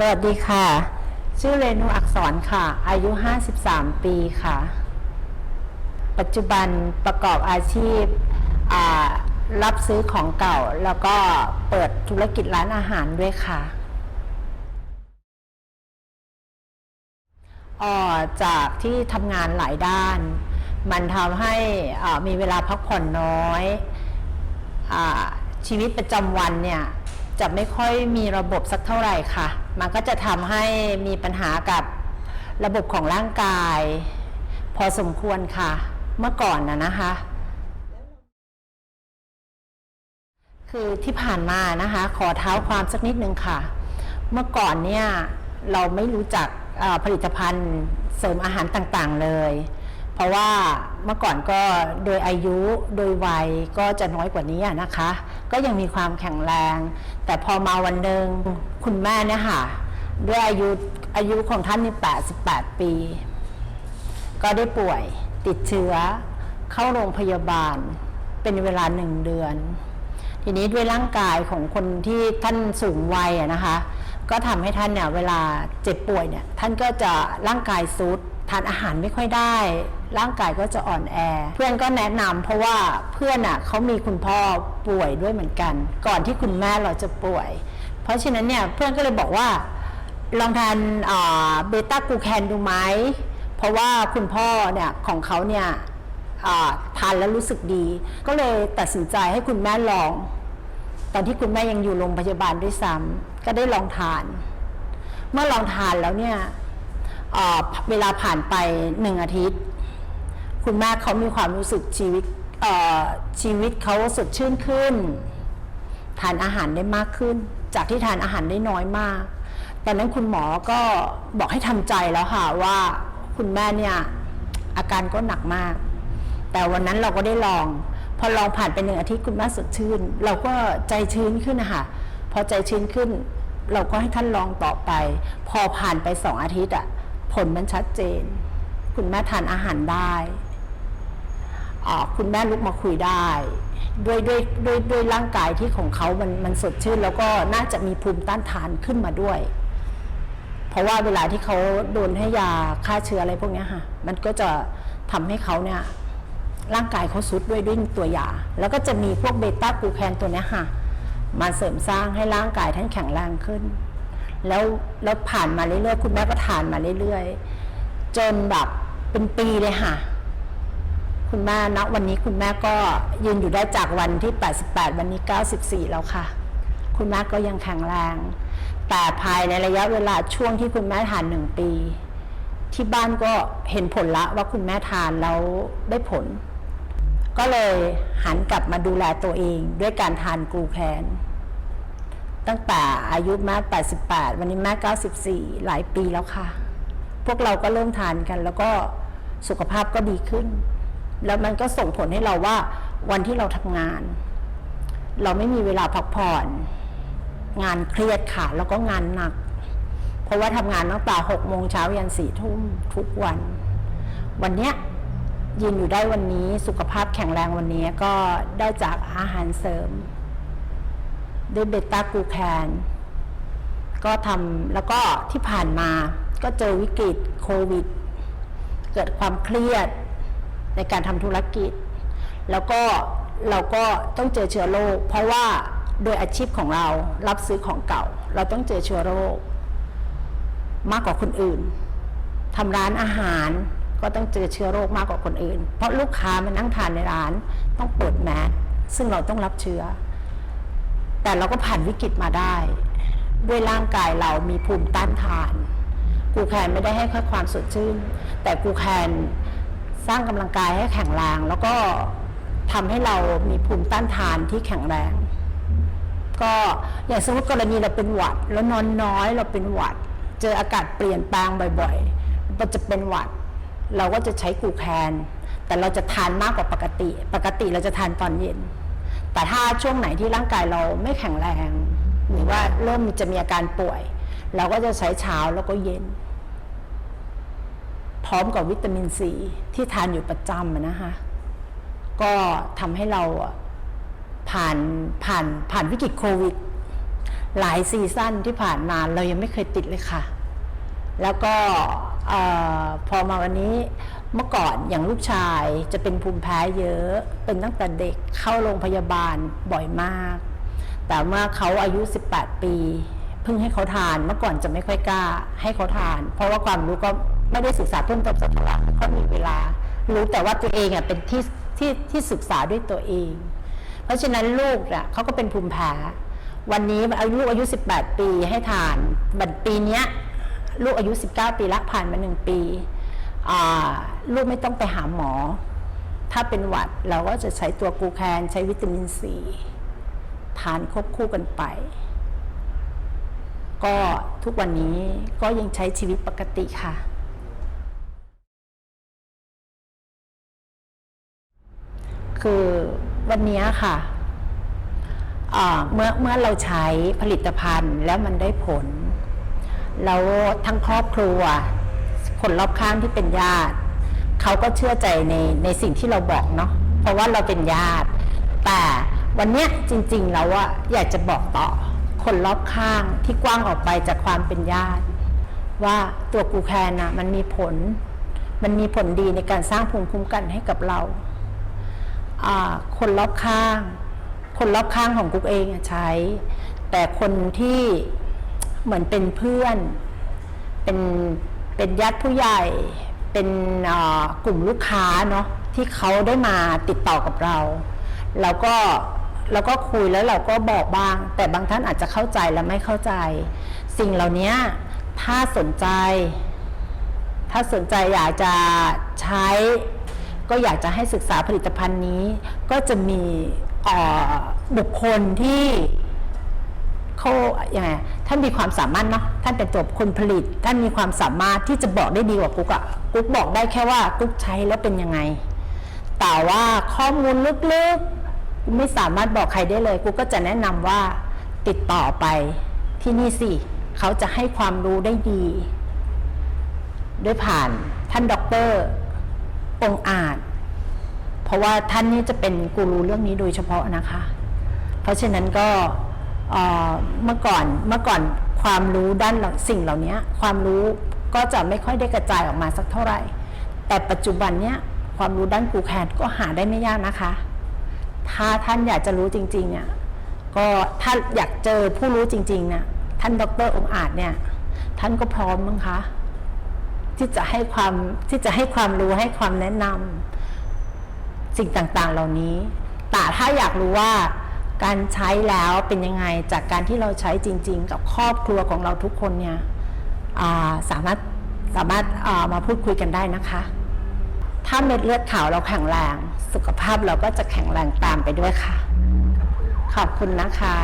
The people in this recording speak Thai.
สวัสดีค่ะ ชื่อเรนูอักษรค่ะ อายุ 53 ปีค่ะ ปัจจุบันประกอบอาชีพรับซื้อของเก่า แล้วก็เปิดธุรกิจร้านอาหารด้วยค่ะออจากที่ทำงานหลายด้าน มันทำให้มีเวลาพักผ่อนน้อยอชีวิตประจำวันเนี่ยจะไม่ค่อยมีระบบสักเท่าไหร่ค่ะ มันก็จะทำให้มีปัญหากับระบบของร่างกาย พอสมควรค่ะ เมื่อก่อนนะนะคะ คือที่ผ่านมานะคะ ขอเท้าความสักนิดนึงค่ะ เมื่อก่อนเนี่ยเราไม่รู้จักผลิตภัณฑ์เสริมอาหารต่างๆเลย เพราะว่าเมื่อก่อนก็โดยอายุโดยวัยก็จะน้อยกว่านี้นะคะ ก็ยังมีความแข็งแรง แต่พอมาวันหนึ่งคุณแม่เนี่ยค่ะด้วยอายุอายุของท่านนี่88 ปี ก็ได้ป่วยติดเชื้อ เข้าโรงพยาบาลเป็นเวลาหนึ่งเดือน ทีนี้ด้วยร่างกายของคนที่ท่านสูงวัยนะคะ ก็ทำให้ท่านเนี่ยเวลาเจ็บป่วยเนี่ยท่านก็จะร่างกายซุด ทานอาหารไม่ค่อยได้ ร่างกายก็จะอ่อนแอ เพื่อนก็แนะนำเพราะว่าเพื่อนอะเขามีคุณพ่อป่วยด้วยเหมือนกัน ก่อนที่คุณแม่เราจะป่วย เพราะฉะนั้นเนี่ยเพื่อนก็เลยบอกว่าลองทานเบต้ากูแคนดูไหมเพราะว่าคุณพ่อเนี่ยของเขาเนี่ยทานแล้วรู้สึกดี ก็เลยตัดสินใจให้คุณแม่ลอง ตอนที่คุณแม่ยังอยู่โรงพยาบาลด้วยซ้ำก็ได้ลองทาน เมื่อลองทานแล้วเนี่ย เวลาผ่านไปหนึ่งอาทิตย์ คุณแม่เขามีความรู้สึกชีวิตชีวิตเขาสดชื่นขึ้น ทานอาหารได้มากขึ้น จากที่ทานอาหารได้น้อยมาก ตอนนั้นคุณหมอก็บอกให้ทำใจแล้วค่ะว่าคุณแม่เนี่ยอาการก็หนักมาก แต่วันนั้นเราก็ได้ลอง พอลองผ่านไปหนึ่งอาทิตย์คุณแม่สดชื่น เราก็ใจชื้นขึ้นนะคะพอใจชื้นขึ้น เราก็ให้ท่านลองต่อไป พอผ่านไปสองอาทิตย์อะ ผลมันชัดเจน คุณแม่ทานอาหารได้คุณแม่ลุกมาคุยได้ด้วยด้วยด้วยด้วยร่างกายที่ของเขามันมันสดชื่น แล้วก็น่าจะมีภูมิต้านทานขึ้นมาด้วย เพราะว่าเวลาที่เขาโดนให้ยาฆ่าเชื้ออะไรพวกนี้ค่ะ มันก็จะทำให้เขาเนี่ยร่างกายเขาซุดด้วยด้วยตัวยา แล้วก็จะมีพวกเบต้ากลูแคนตัวนี้ค่ะ มาเสริมสร้างให้ร่างกายท่านแข็งแรงขึ้น แล้วแล้วผ่านมาเรื่อยๆคุณแม่ก็ทานมาเรื่อยๆ จนแบบเป็นปีเลยค่ะ คุณแม่ณวันนี้คุณแม่ก็ยืนอยู่ได้จากวันที่ 88 วันนี้ 94 แล้วค่ะ คุณแม่ก็ยังแข็งแรง แต่ภายในระยะเวลาช่วงที่คุณแม่ทานหนึ่งปี ที่บ้านก็เห็นผลละว่าคุณแม่ทานแล้วได้ผล ก็เลยหันกลับมาดูแลตัวเองด้วยการทานกลูแคน ตั้งแต่อายุแม่88 วันนี้แม่94 หลายปีแล้วค่ะ พวกเราก็เริ่มทานกัน แล้วก็สุขภาพก็ดีขึ้น แล้วมันก็ส่งผลให้เราว่าวันที่เราทำงาน เราไม่มีเวลาพักผ่อน งานเครียดค่ะ แล้วก็งานหนัก เพราะว่าทำงานตั้งแต่หกโมงเช้ายันสี่ทุ่มทุกวัน วันเนี้ยยืนอยู่ได้วันนี้สุขภาพแข็งแรงวันนี้ก็ได้จากอาหารเสริม ด้วยเบต้ากูแคนก็ทำแล้วก็ที่ผ่านมาก็เจอวิกฤตโควิด เกิดความเครียดในการทำธุรกิจ แล้วก็เราก็ต้องเจอเชื้อโรคเพราะว่าโดยอาชีพของเรารับซื้อของเก่า เราต้องเจอเชื้อโรค มากกว่าคนอื่นทำร้านอาหารก็ต้องเจอเชื้อโรคมากกว่าคนอื่น เพราะลูกค้ามานั่งทานในร้านต้องเปิดแมสซึ่งเราต้องรับเชื้อ แต่เราก็ผ่านวิกฤตมาได้ ด้วยร่างกายเรามีภูมิต้านทาน กูแคนไม่ได้ให้แค่ความสดชื่น แต่กูแคนสร้างกำลังกายให้แข็งแรง แล้วก็ทำให้เรามีภูมิต้านทานที่แข็งแรง ก็อย่างสมมติกรณีเราเป็นหวัด แล้วนอนน้อยเราเป็นหวัด เจออากาศเปลี่ยนแปลงบ่อยๆเราจะเป็นหวัด เราก็จะใช้กูแคนแต่เราจะทานมากกว่าปกติ ปกติเราจะทานตอนเย็น แต่ถ้าช่วงไหนที่ร่างกายเราไม่แข็งแรง หรือว่าเริ่มจะมีอาการป่วย เราก็จะใช้เช้าแล้วก็เย็น พร้อมกับวิตามินซีที่ทานอยู่ประจำนะคะ ก็ทำให้เราผ่านผ่านผ่านวิกฤตโควิด หลายซีซั่นที่ผ่านมาเรายังไม่เคยติดเลยค่ะ แล้วก็ออพอมาวันนี้ เมื่อก่อนอย่างลูกชายจะเป็นภูมิแพ้เยอะ เป็นตั้งแต่เด็กเข้าโรงพยาบาลบ่อยมาก แต่เมื่อเขาอายุ 18 ปีเพิ่งให้เขาทานเมื่อก่อนจะไม่ค่อยกล้าให้เขาทาน เพราะว่าความรู้ก็ไม่ได้ศึกษาเพิ่มเติมสักเท่าไหร่ก็มีเวลา รู้แต่ว่าตัวเองอะเป็นที่ที่ที่ศึกษาด้วยตัวเอง เพราะฉะนั้นลูกอะเขาก็เป็นภูมิแพ้วันนี้อายุอายุ 18 ปีให้ทานบัดปีเนี้ยลูกอายุ 19 ปีละผ่านมาหนึ่งปี ลูกไม่ต้องไปหาหมอ ถ้าเป็นหวัดเราก็จะใช้ตัวกูแคนใช้วิตามินซีทานควบคู่กันไป ก็ทุกวันนี้ก็ยังใช้ชีวิตปกติค่ะ คือวันนี้ค่ะเมื่อเมื่อเราใช้ผลิตภัณฑ์แล้วมันได้ผล แล้วทั้งครอบครัว คนรอบข้างที่เป็นญาติเขาก็เชื่อใจในในสิ่งที่เราบอกเนาะเพราะว่าเราเป็นญาติ แต่วันเนี้ยจริงๆแล้วอะอยากจะบอกต่อ คนรอบข้างที่กว้างออกไปจากความเป็นญาติ ว่าตัวกูแคนนะมันมีผล มันมีผลดีในการสร้างภูมิคุ้มกันให้กับเราคนรอบข้าง คนรอบข้างของกุ๊กเองใช้ แต่คนที่เหมือนเป็นเพื่อนเป็น เป็นญาติผู้ใหญ่เป็นกลุ่มลูกค้าเนาะที่เขาได้มาติดต่อกับเรา แล้วก็เราก็คุยแล้วเราก็บอกบ้าง แต่บางท่านอาจจะเข้าใจและไม่เข้าใจ สิ่งเหล่านี้ถ้าสนใจ ถ้าสนใจอยากจะใช้ ก็อยากจะให้ศึกษาผลิตภัณฑ์นี้ ก็จะมีบุคคลที่ เขาอย่างไงท่านมีความสามารถเนาะท่านเป็นตัวคนผลิต ท่านมีความสามารถที่จะบอกได้ดีกว่ากุ๊กอะกุ๊กบอกได้แค่ว่ากุ๊กใช้แล้วเป็นยังไง แต่ว่าข้อมูลลึกๆไม่สามารถบอกใครได้เลยกุ๊กก็จะแนะนำว่าติดต่อไปที่นี่สิเขาจะให้ความรู้ได้ดี ด้วยผ่านท่านด็อกเตอร์องอาจ เพราะว่าท่านนี่จะเป็นกูรูเรื่องนี้โดยเฉพาะนะคะ เพราะฉะนั้นก็ เมื่อก่อนเมื่อก่อนความรู้ด้านสิ่งเหล่านี้ความรู้ก็จะไม่ค่อยได้กระจายออกมาสักเท่าไหร่ แต่ปัจจุบันเนี้ยความรู้ด้านกูแคนก็หาได้ไม่ยากนะคะ ถ้าท่านอยากจะรู้จริงๆเนี่ยก็ถ้าอยากเจอผู้รู้จริงๆเนี่ยท่านดรองอาจเนี่ย ท่านก็พร้อมมั้งคะ ที่จะให้ความที่จะให้ความรู้ให้ความแนะนำสิ่งต่างๆ เหล่านี้ แต่ถ้าอยากรู้ว่า การใช้แล้วเป็นยังไงจากการที่เราใช้จริง ๆ กับครอบครัวของเราทุกคนเนี่ยาสามารถสามารถามาพูดคุยกันได้นะคะ ถ้าเม็ดเลือดขาวเราแข็งแรง สุขภาพเราก็จะแข็งแรงตามไปด้วยค่ะ ขอบคุณนะคะ